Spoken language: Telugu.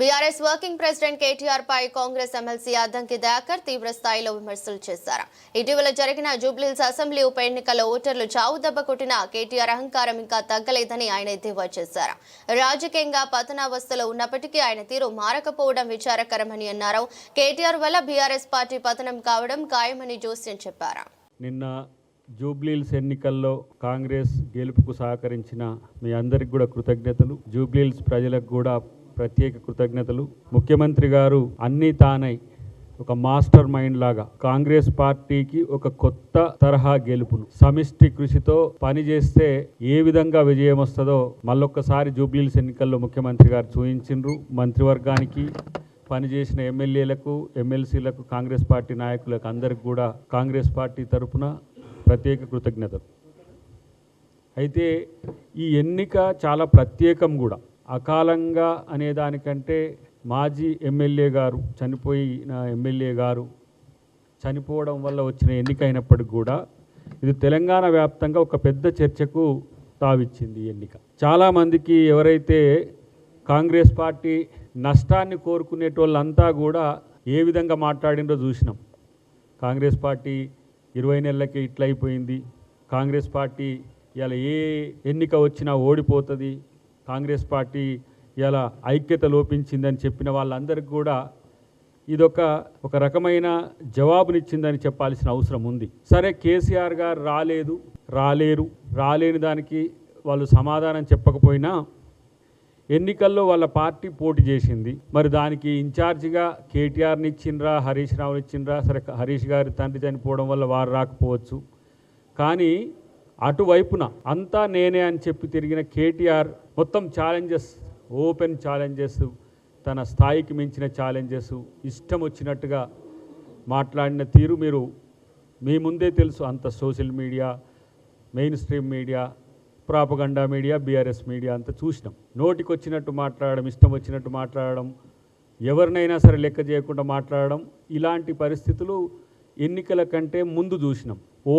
బీఆర్ఎస్ వర్కింగ్ ప్రెసిడెంట్ కేటీఆర్ పై కాంగ్రెస్ ఎమ్మెల్సీ అద్దంకి దయాకర్ తీవ్ర స్థాయిలో విమర్శలు చేశారు. ఇటీవల జరిగిన జూబ్లీహిల్స్ అసెంబ్లీ ఉప ఎన్నికల్లో ఓటర్లు చావు దెబ్బ కొట్టిన కేటీఆర్ అహంకారం ఇంకా తగ్గలేదని ఆయన ఎద్దేవా చేశారు. రాజకీయంగా పతనావస్థలో ఉన్నప్పటికీ ఆయన తీరు మారకపోవడం విచారకరమని అన్నారు. కేటీఆర్ వల్ల బీఆర్ఎస్ పార్టీ పతనం కావడం ఖాయమని జోస్యం చెప్పారు. నిన్న జూబ్లీల్స్ ఎన్నికల్లో కాంగ్రెస్ గెలుపుకు సహకరించిన మీ అందరికి కూడా కృతజ్ఞతలు. జూబ్లీల్స్ ప్రజలకు కూడా ప్రత్యేక కృతజ్ఞతలు. ముఖ్యమంత్రి గారు అన్నీ తానై ఒక మాస్టర్ మైండ్ లాగా కాంగ్రెస్ పార్టీకి ఒక కొత్త తరహా గెలుపును సమిష్టి కృషితో పనిచేస్తే ఏ విధంగా విజయం వస్తుందో మళ్ళొక్కసారి జూబ్లీల్స్ ఎన్నికల్లో ముఖ్యమంత్రి గారు చూపించిండ్రు మంత్రివర్గానికి పనిచేసిన ఎమ్మెల్యేలకు ఎమ్మెల్సీలకు కాంగ్రెస్ పార్టీ నాయకులకు అందరికి కూడా కాంగ్రెస్ పార్టీ తరపున ప్రత్యేక కృతజ్ఞతలు. అయితే ఈ ఎన్నిక చాలా ప్రత్యేకం కూడా. అకాలంగా అనే దానికంటే మాజీ ఎమ్మెల్యే గారు చనిపోయిన ఎమ్మెల్యే గారు చనిపోవడం వల్ల వచ్చిన ఎన్నిక అయినప్పటికి కూడా ఇది తెలంగాణ వ్యాప్తంగా ఒక పెద్ద చర్చకు తావిచ్చింది ఎన్నిక. చాలామందికి ఎవరైతే కాంగ్రెస్ పార్టీ నష్టాన్ని కోరుకునేటోళ్ళంతా కూడా ఏ విధంగా మాట్లాడిందో చూసినాం. కాంగ్రెస్ పార్టీ ఇరవై నెలలకి ఇట్లయిపోయింది. కాంగ్రెస్ పార్టీ ఇలా ఏ ఎన్నిక వచ్చినా ఓడిపోతుంది. కాంగ్రెస్ పార్టీ ఇలా ఐక్యత లోపించిందని చెప్పిన వాళ్ళందరికీ కూడా ఇదొక ఒక రకమైన జవాబునిచ్చిందని చెప్పాల్సిన అవసరం ఉంది. సరే కేసీఆర్ గారు రాలేదు రాలేరు రాలేని దానికి వాళ్ళు సమాధానం చెప్పకపోయినా ఎన్నికల్లో వాళ్ళ పార్టీ పోటీ చేసింది. మరి దానికి ఇన్ఛార్జిగా కేటీఆర్ని ఇచ్చిండ్రా హరీష్ రావుని ఇచ్చిండ్రా సరే హరీష్ గారి తండ్రి చనిపోవడం వల్ల వారు రాకపోవచ్చు. కానీ అటువైపున అంతా నేనే అని చెప్పి తిరిగిన కేటీఆర్ మొత్తం ఛాలెంజెస్ ఓపెన్ ఛాలెంజెస్ తన స్థాయికి మించిన ఛాలెంజెస్ ఇష్టం వచ్చినట్టుగా మాట్లాడిన తీరు మీరు మీ ముందే తెలుసు. అంత social media mainstream media propaganda media BRS media అంతా చూసినాం. నోటికి వచ్చినట్టు మాట్లాడడం ఇష్టం వచ్చినట్టు మాట్లాడడం ఎవరినైనా సరే లెక్క చేయకుండా మాట్లాడడం ఇలాంటి పరిస్థితులు ఎన్నికల కంటే ముందు చూసినాం.